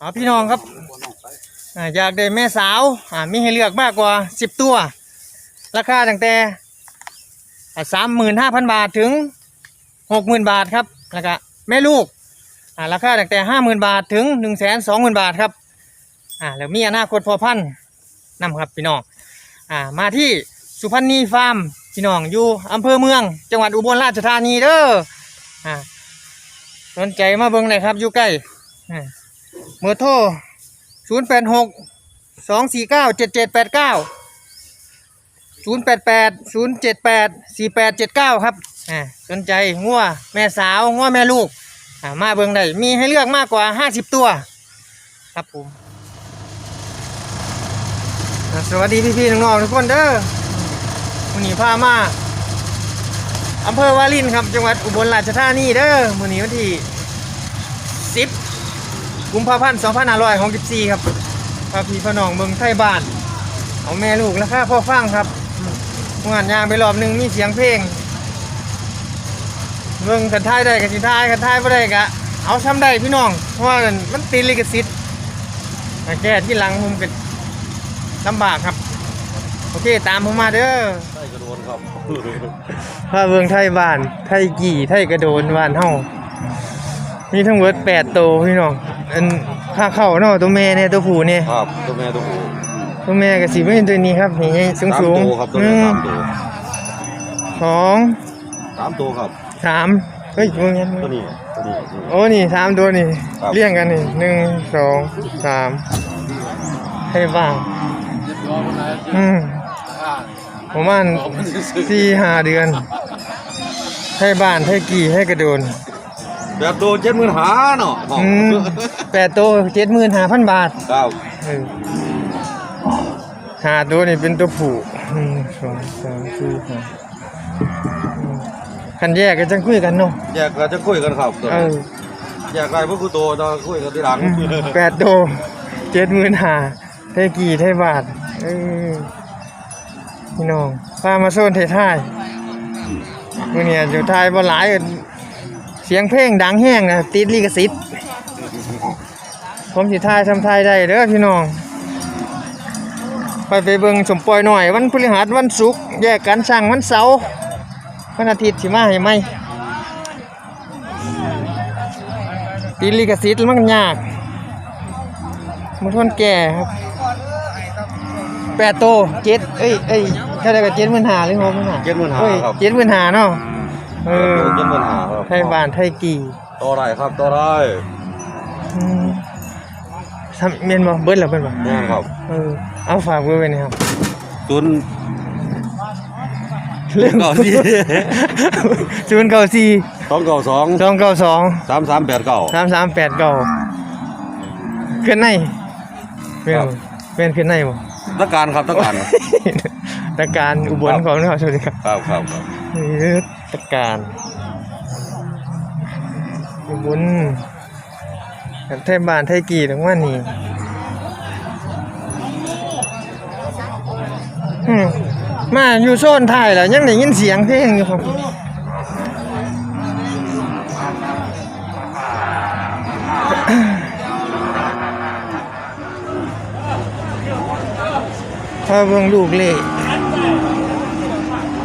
อ๋อพี่น้องครับอ่าอยากได้แม่สาวอ่ามีให้เลือกมากกว่าสิบตัว ราคาตั้งแต่สามหมื่นห้าพันบาทถึงหกหมื่นบาทครับแล้วก็แม่ลูกอ่าราคาตั้งแต่ห้าหมื่นบาทถึงหนึ่งแสนสองหมื่นบาทครับอ่าแล้วมีอนาคตพอพันธุ์นำครับพี่น้องอ่ามาที่สุพรรณีฟาร์มพี่น้องอยู่อำเภอเมือง จังหวัดอุบลราชธานีเด้ออ่าสนใจมาเบิ่งเลยครับอยู่ใกล้อ่า เบอร์โทรศูนย์แปดหกสองสี่เก้าเจ็ดเจ็ดแปดเก้าศูนย์แปดแปดศูนย์เจ็ดแปดสี่แปดเจ็ดเก้าครับอ่าสนใจงัวแม่สาวงัวแม่ลูกอ่ามาเบิ่งได้มีให้เลือกมากกว่าห้าสิบตัว ครับผมสวัสดีพี่ๆน้องๆทุกคนเด้อวันนี้พามาอำเภอวารินครับ จังหวัดอุบลราชธานีเด้อวันนี้วันที่สิบ กุมภาพันธ์2564ครับพาพี่พน้องเมืองไทยบ้าน เอาแม่ลูกราคาพ่อฟังครับงานยางไปรอบหนึ่งมีเสียงเพลงเมืองกันท้ายได้กันสิท้ายกันท้ายไม่ได้กะเอาทำได้พี่น้อง เพราะว่ามันตีลิขสิทธิ์มาแก้ที่หลังผมเป็นลำบากครับ โอเคตามผมมาเด้อใช่กระโดนครับพาเมืองไทยบ้าน ไทยกี่ไทยกระโดนบ้านเฮามีทั้งหมดแปดตัวพี่น้อง อันค่าเข้าเนาะตัวแม่เนี่ยตัวผู้เนี่ยครับตัวแม่ตัวผู้ตัวแม่กับสีไม่เป็นตัวนี้ครับนี่สูงสามสูงตัวครับตัวหแม่นึ่งสามตัวสองสามตัวครับสามเฮ้ยว่าไงตัวนี้ตัวนี้ตัวนี้โอ้นี่สามตัวนี่ครับเรียงกันนี่หนึ่งสองสามให้บ้างอืมประมาณสี่ห้าเดือน ให้บ้านให้กี่ให้กระโดน แบบตัวเจ็ดหมื่นหาเนาะอืมแปดตัวเจ็ดหมื่นห้าพันบาทครับเออหาตัวนี่เป็นตัวผู้หนึ่งสองสามสี่ห้าอืมคันแยกก็จังคุยกันเนาะแยกกันจะคุยกันครับตัวเออแยกไรพวกกูโตจะคุยกันที่หลังอืมแปดตัวเจ็ดหมื่นห้าเท่กี่เท่บาทเออพี่น้องพามาโซนเทท่ายมื่อนี้อยู่ไทายบ่หลาย เอิ้นเสียงเพลงดังแห้งนะติดลิขสิทธิ์ผมสิทายทำทายได้เด้อพี่น้องไปไปเบิ่งสมปล่อยหน่อย วันพฤหัสวันศุกร์แยกกันสั่งวันเสาร์วันอาทิตย์สิมาให้ไหมตีลิกสิทธิ์มันยากมันทนแก่ครับแปดโตเจ็ดเอ้ยเอ้ยเท่าไหรกับเจ็ดหมื่นหาหรือหกหมื่นหาเจ็ดหมื่นหาเอ้ยครับเจ็ดหมื่นหาเนาะ เออเจ็ดหมื่นหาครับไทยบ้านไทยกี่ตัวไรครับตัวไรอืมทำเมียนบ่เบิร์ดแล้วเป็นบ่แม่นครับเออเอาฝากไว้ไว้นะครับศูนย์เรื่องเก้าสี่ศูนย์เก้าสี่สองเก้าสองสองเก้าสองสามสามแปดเก้า สามสามแปดเก้าขึ้นในเม่นครับบ่เม่นขึ้นในบ่ ตะการครับตะการ ตะการอุบลของเราสวัสดีครับ ครับครับครับ เออ ตการอุบลกับไทยบ้านไทยกี่ทั้งวันนี้อืมมาอยู่โซนไทยแล้วยังได้ยินเสียงเพลงอยู่ครับพาเบิ่งลูกเล่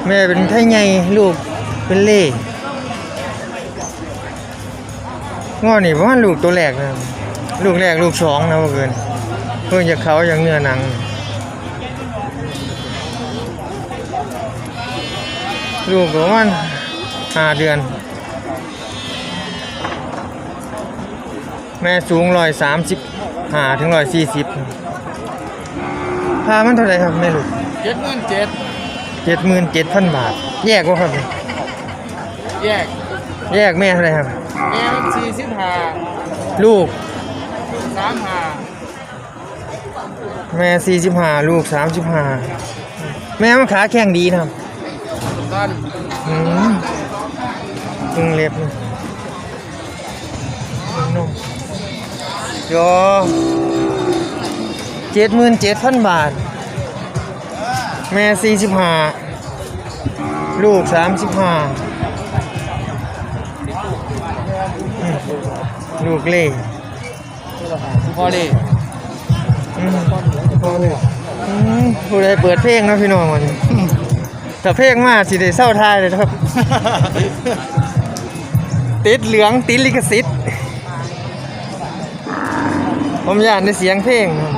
แม่เป็นไทยไงลูก เป็นเล่งอนี่ประมาณลูกตัวแรกนะลูกแรกลูกสองนะว่าเกินเพิ่งจะเขาอย่างเนื้อหนัง ลูกประมาณห้าเดือน แม่สูงร้อยสามสิบห้าถึงร้อยสี่สิบพามันเท่าไหรครับแม่ลูกเจ็ดเงินเจ็ดเจ็ดหมื่นเจ็ดพันบาท แยกว่าครับ แยก แยกแม่เท่าไหรครับ แม่มันสี่สิบห้าลูก สามห้าแม่สี่สิบห้าลูกสามสิบห้าแม่มันขาแข็งดีนะครับตอนอืมเพิ่งเล็บนี่นุ่มยอเจ็ดหมื่นเจ็ดพันบาท แม่สี่สิบห้าลูกสามสิบห้า ลูกเล่พอเลยอืมอืมผู้ใดเปิดเพลงเนาะพี่น้องวันนี้ แต่เพลงมาสิได้เศร้าทายเลยนะครับ ติดเหลืองติดลิขสิทธิ์ผมอยากในเสียงเพลงครับ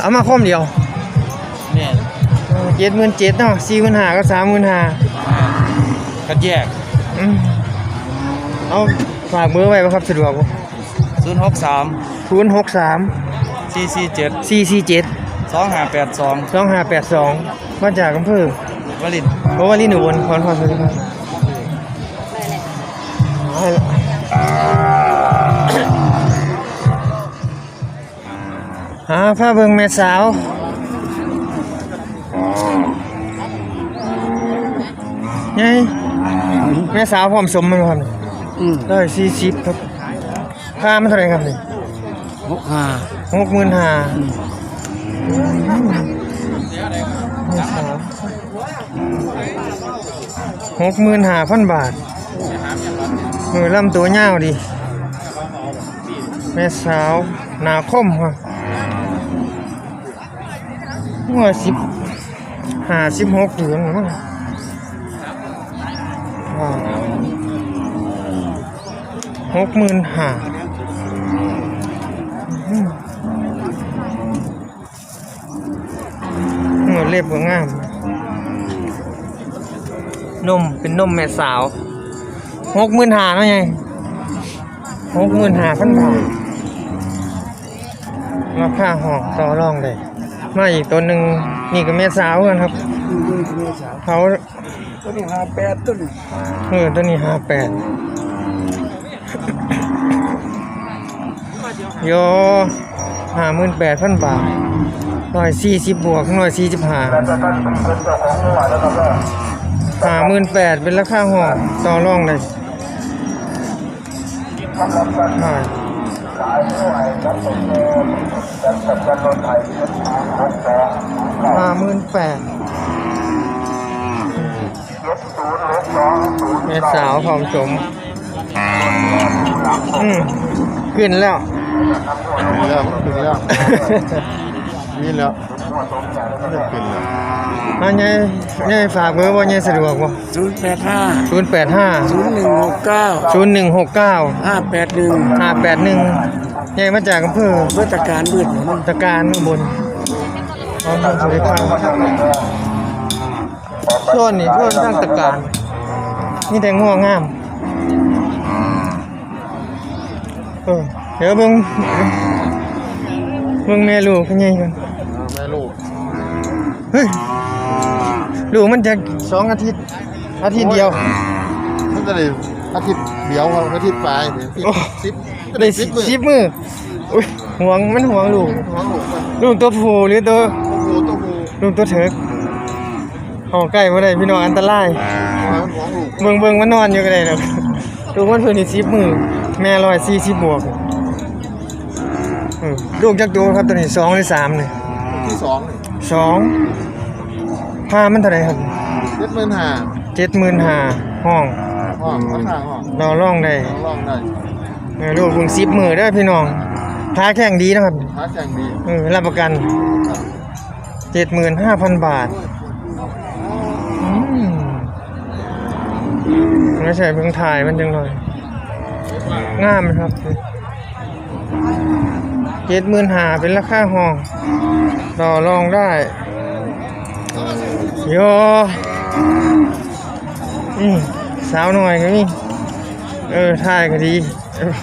เอามาคมเดียวเนี่ยเจ็ดหมื่นเจ็ดเนาะสี่หมื่นห้าก็สามหมื่นห้ากันแยก เอาฝากเบอร์ไว้บ่ครับสะดวกบ่ศูนย์หกสามศูนย์หกสามสี่สี่เจ็ดสี่สี่เจ็ดสองห้าแปดสองสองห้าแปดสองมาจากอำเภอวลินเพราะว่าลี่หนูบนขอนขอนสวัสดีครับให้ละหาผ้าเบิงแม่สาวไงแม่สาวพร้อมสมมันบ่ครับ อืมได้สี่สิบครับค่ามันเท่าไหร่ครับนี่หกห้าหกหมื่นห้าหกหมื่นห้าพันบาทมือลำตัวยาวดี แม่สาวหนาคมครับหัวสิบห้าสิบหกเดือนมั้ง หกหมื่นห้าหัวเล็บก็งาม นมเป็นนมแม่สาวหกหมื่นหาเนาะไงหกหมื่นหาพันบาทราคาหอกต่อรองได้มาอีกตัวหนึ่งนี่ก็แม่สาวกันครับเขาตัวนี้ห้าแปดตัวนี้เออตัวนี้ห้าแปด โยห้าหมื่นแปดพันบาทร้อยสี่สิบบวกร้อยสี่สิบห้าห้าหมื่นแปดเป็นราคาห้องต่อรองเลยห้าห้าหมื่นแปดแม่สาวผอมสมอืมขึ้นแล้ว นี่แล้วถึงแล้วนี่แล้วเริ่มเป็นแล้วอันนี้นี่ฝากเบอร์บ่ยังสะดวกบ่ศูนย์แปดห้าศูนย์แปดห้าศูนย์หนึ่งหกเก้าศูนย์หนึ่งหกเก้าห้าแปดหนึ่งห้าแปดหนึ่งใหญ่มาจากอำเภอเพื่อตการบืดตะการอุบลพร้อมสวัสดีครับช่วงนี้ช่วงตั้งตะการนี่แต่ง่วงงามเออ เดี๋ยวเบิ่งเบิ่งแม่ลูกเป็นไงกันแม่ลูกเฮ้ยลูกมันจะสองอาทิตย์ อาทิตย์เดียว มันจะได้อาทิตย์เดียวครับอาทิตย์ปลายเดี๋ยวโอ้สิบได้สิบมื้อสิบมืออุ้ยห่วงมันห่วงลูกหัวลูกมันลูกตัวผู้หรือตัวโอ้โหตัวผู้ลูกตัวเถิกเข้าใกล้บ่ได้พี่น้องอันตรายหัวหัวลูกเบิ่งเบิ่งมันนอนอยู่ก็ได้ดอกลูกมันเพิ่นนี่สิบมือแม่ร้อยสี่สิบบวกเออ ลูกจักตัวครับตัวนี้สองหรือสามนี่ที่สองนี่สองพามันเท่าไหร่ครับเจ็ดหมื่นห้าเจ็ดหมื่นห้าห้องห้องข้างทางห้องเราล่องได้เราลองได้เออลูกเบิ่งสิบมือได้อพี่น้องท้าแข่งดีนะครับหาแข่งดีเออรับประกันเจ็ดหมื่นห้าพันบาทอืมไม่ใช่เพิ่งถ่ายมันจังหน่อยงามไหมครับ เจ็ดหมื่นห้าเป็นราคาห้องต่อรองได้โยอืมสาวหน่อยก็มีเออถ่ายก็ดีเออ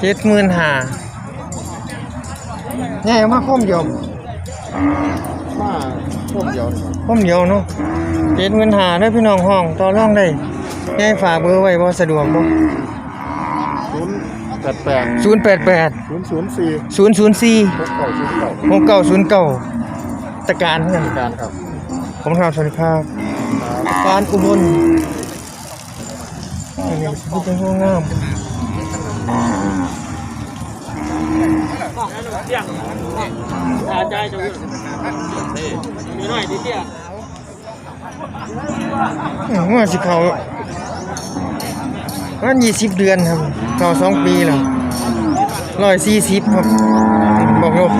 เจ็ดหมื่นห้าแง่มาคมเดียวมาพวกเดียวนี่ครับคมเดียวเนาะเจ็ดหมื่นห้าได้อพี่น้องห้องต่อรองได้ แง่ฝากเบอร์ไว้บ่สะดวกบ่ศูนย์แปดแปดศูนย์แปดแปดศูนย์ศูนย์สี่ศูนย์ศูนย์สี่หกเก้าศูนย์เก้าหกเก้าศูนย์เก้าตะการเพื่อนการครับผมทำสวัสดีครับการอุบลอันนี้พูดเป็นห้องงามอืมว่าสิเขา วันยี่สิบเดือนครับเขาสองปีแล้วร้อยสี่สิบครับบอกลบ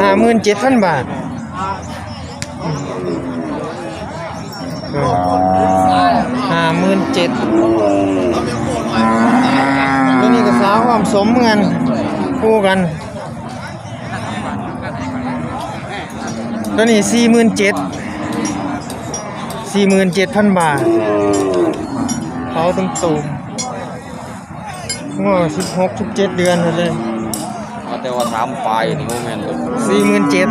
ห้าหมื่นเจ็ดพันบาทห้าหมื่นเจ็ดตัวนี้ก็สาวความสมเหมือนกันคู่กันตัวนี้สี่หมื่นเจ็ดสี่หมื่นเจ็ดพันบาท เขาตุ้มตูมงอสิบหกสิบเจ็ดเดือนเลยแต่ว่าถามไปนี่โมเมนต์สี่หมื่นเจ็ด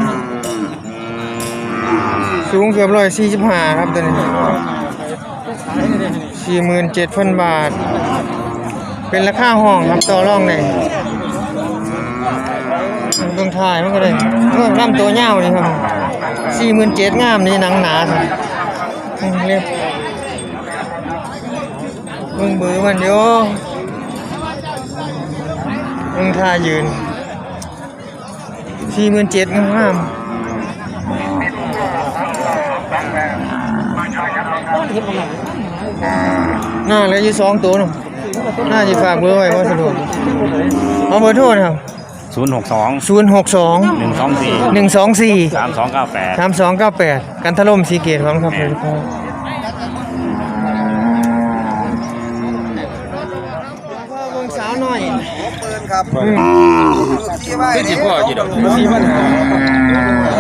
สูงเกือบร้อยสี่สิบห้าครับตัวนี้สี่หมื่นเจ็ดพันบาท เป็นราคาห้องครับต่อรองเลยเบื้องท้ายมันก็ได้เมื่อลำตัวเงาวนี่ครับสี่หมื่นเจ็ดงามนี่หนังหนาครับอืมเรียบ เบื้องเบือมันโยเบื้องท่ายืนสี่หมื่นเจ็ดงามน่าเหลืออยู่สองตัวเนาะน่าจะฝากเบอร์ไว้ว่าสะดวกเอาเบอร์โทรนะครับศูนย์หกสองศูนย์หกสองหนึ่งสองสี่หนึ่งสองสี่สามสองเก้าแปดสามสองเก้าแปดกันทะล่มสีเกตของครับ ครับอืมที่ไว้เนี่ยพ่อจีดอกสี่พันห้า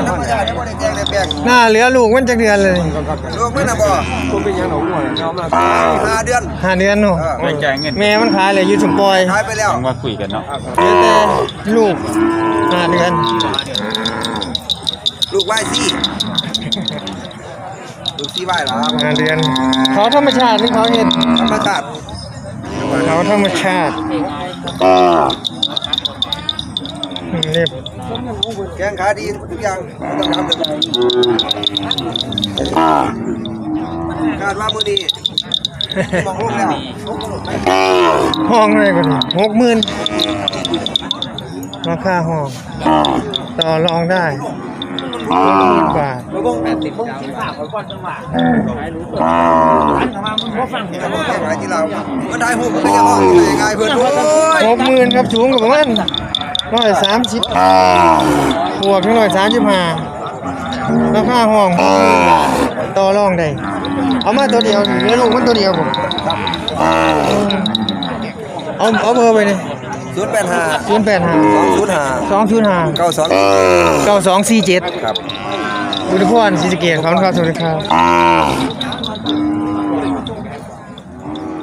ธรรมดาที่บ่ได้แจ้งได้แปลงหน้าเหลือลูกมันจักเดือนเลยลูกเพิ่นน่ะบ่ห้าเดือนห้าเดือนเนาะไม่จ่ายเงินแม่มันขายเลยอยู่สมปอยขายไปแล้วต้องว่าคุยกันเนาะเหลือแต่ลูกห้าเดือน ลูกไว้ซี่ลูกซี่ไว้เหรอห้าเดือน เขาธรรมชาติหรือเขาเห็นธรรมชาติเขาธรรมชาติ อืมเรียบแข้งขาดีทุกอย่างบ่ต้องทำเลยคาดว่ามื้อนี้มองลูกแล้วห้องอะไรกันหกหมื่นราคาห้อง ต่อรองได้ หกหมื่นบาทแข้งขาที่เรามันได้หูมันก็ยังห้องอยู่ยังไงเพิ่นโอ้ยหกหมื่นครับสูงกับประมาณร้อยสามสิบบวกถึงร้อยสามสิบห้าราคาห้องหกหมื่นบาทต่อรองได้เอามาตัวเดียวเหลือลูกมันตัวเดียวผมเอาเอาเบอร์ไปเลย 085ศูนย์แปดห้า205สองศูนย์ห้า92เก้าสองสี่เจ็ดครับบุรีพรศรีสะเกษขอบคุณครับสวัสดีครับ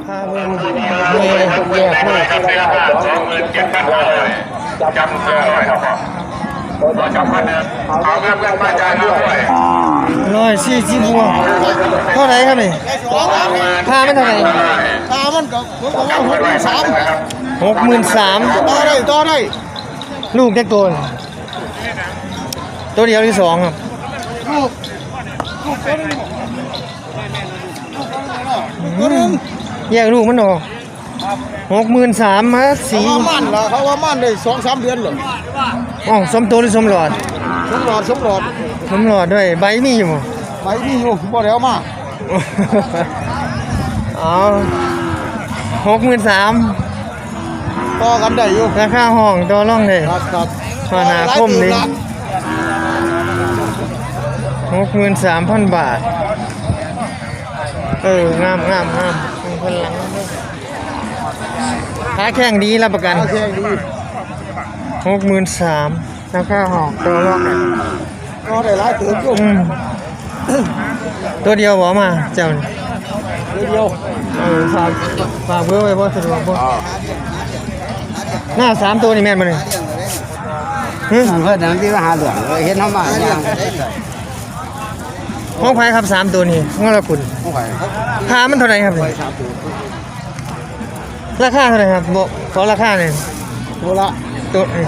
ถ้าเบิ่งเบิ่งแยกเลยร้อยสี่สิบบัวเท่าไหร่ครับนี่ค่ามันเท่าไหร่ามันก็ผมก็ว่าหกหมื่นสาม หกหมื่นสามต่อได้ต่อได้ ลูกแค่ตัวน่ะตัวเดียวที่สองครับตัวหนึงแยกลูกมันออกหกหมื่นสามมาสีเขาว่ามั่นล่ะเขาว่ามั่นได้สองสามเดือนเหรออ๋อสมตัวหรือสมหลอดสมหลอดสมหลอดสมหลอดด้วยใบมีอยู่ใบนี่อยู่บ่แล้วมาเอาหกหมื่นสาม ต่อกันได้อยู่ราคาห้องตัวร่องเลยครับครับพานาคมนี่หกหมื่นสามพันบาท เอองามงามงามเป็นคนหลังขาแข่งดีรับประกันตาแข็งดีหกหมื่นสามราคาห้องตัวร่องก็ได้หลายเติบอยู่อืมตัวเดียวบอกมาเจ้านี่เดียวเดียวเออฝากฝากเบอร์ไว้บ่สะดวกบ่ หน้าสามตัวนี่แม่นบ่นี่หึเพื่อนที่มาหาเหลืองเห็นเขามาอย่างห้องไผครับสามตัวนี่งอละคุณค่ามันเท่าไหร่ครับนี่ราคาเท่าไหร่ครับบ่ขอราคาหน่อยตัวละตัวนี่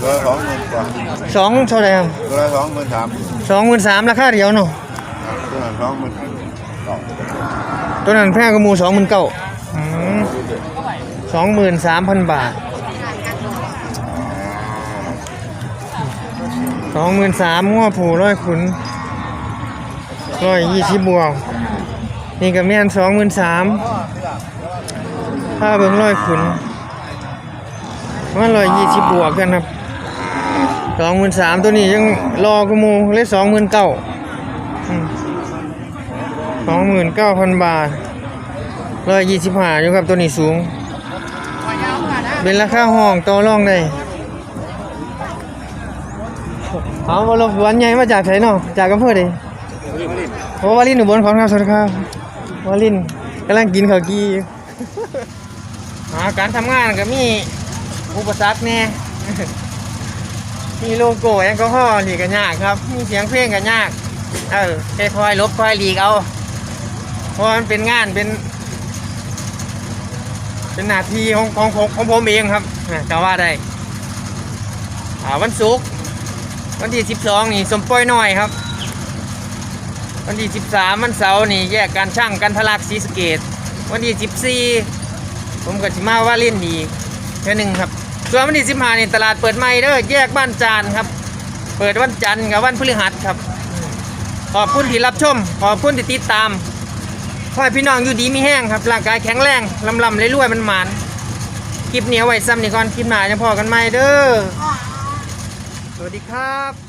ตัวละสองหมื่นกว่าสองเท่าไหร่ครับตัวละสองหมื่นสามสองหมื่นสามราคาเดียวเนาะตัวละสองหมื่นตัวนั้นแพงกว่าหมูสองหมื่นเก้า สองหมื่นสามพันบาทสองหมื่นสามง้อผูร้อยขุนร้อยยี่สิบบวก นี่ก็แม่นสองหมื่นสามค่าเบิ่งร้อยขุนว่าร้อยยี่สิบบวกกันครับสองหมื่นสามตัวนี้ยังรอกระมูเลยสองหมื่นเก้าสองหมื่นเก้าพันบาทร้อยยี่สิบห้าอยู่ครับตัวนี้สูง เป็นราคาห้องต่อรองได้เอามาลงสวนใหญ่มาจากไหนเนาะจากอำเภอใดโอ้วาลินอุบลของครับสวัสดีครับวาลินกำลังกินข้าวกี้อาการทำงานก็มีอุปสรรคแน่มีโลโก้แอลกอฮอล์นี่ก็ยากครับ มีเสียงเพลงก็ยาก เออค่อยลบคอยหลีกเอา เพราะมันเป็นงานเป็น เป็นหน้าที่ของของของของผมเองครับจะว่าได้วันศุกร์วันที่สิบสองนี่สมปล่อยน้อยครับ วันที่สิบสามวันเสาร์นี่แยกการช่างกันทลักศรีสเกต วันที่สิบสี่ผมก็สิมาว่าเล่นอีแค่หนึ่งครับ ส่วนวันที่สิบห้านี่ตลาดเปิดใหม่เด้อแยกบ้านจานครับ เปิดวันจันทร์กับวันพฤหัสครับ ขอบคุณที่รับชม ขอบคุณที่ติดตาม ขอให้พี่น้องอยู่ดีมีแห้งครับร่างกายแข็งแรงลำลำเลยรวยมันหมานคลิปนี้เอาไว้ซ้ำนี่ก่อนคลิปหน้าจะพอกันไหมเด้อสวัสดีครับ